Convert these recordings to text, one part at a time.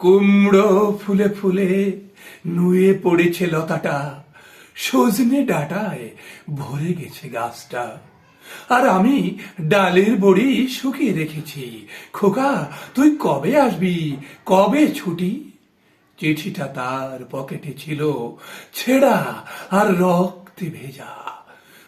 কুমড়ো ফুলে ফুলে নুয়ে পড়েছে লতাটা। সজনে ডাটায় ভরে গেছে গাছটা। আর আমি ডালের বড়ি শুকিয়ে রেখেছি। খোকা, তুই কবে আসবি? কবে ছুটি? চিঠিটা তার পকেটে ছিল। ছেঁড়া আর রক্তে ভেজা।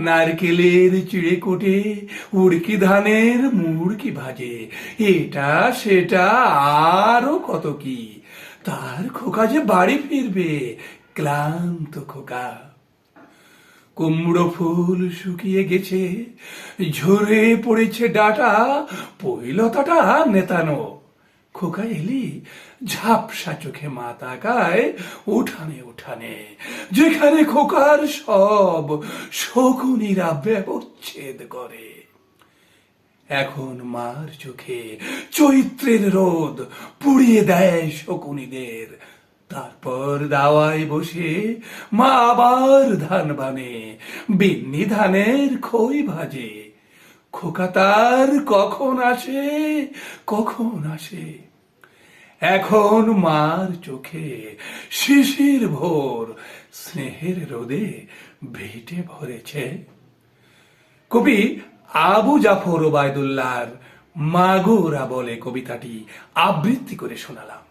নারকেলের চিড়ে কোটে, উড়কি ধানের মুড়কি ভাজে। এটা, সেটা, আরও কত কি? তার খোকা যে বাড়ি ফিরবে, ক্লান্ত খোকা। কুমড়ো ফুল শুকিয়ে গেছে, ঝরে পড়েছে ডাটা, পৈলতাটা নেতানো। খোকা এলি ঝাপসা চোখে মা তাকায় উঠানে উঠানে, যেখানে খোকার সব শকুনিরা ব্যবচ্ছেদ করে। এখন মার চোখে চৈত্রের রোদ পুড়িয়ে দেয় শকুনিদের। তারপর দাওয়ায় বসে মা আবার ধান বানে, বিন্নি ধানের খই ভাজে। খোকা তার কখন আসে? কখন আসে? এখন মার চোখে শিশির ভোর, স্নেহের রোদে ভেটে ভরেছে। কবি আবু জাফর ওবায়দুল্লাহর মাগুরা বলে কবিতাটি আবৃত্তি করে শোনালাম।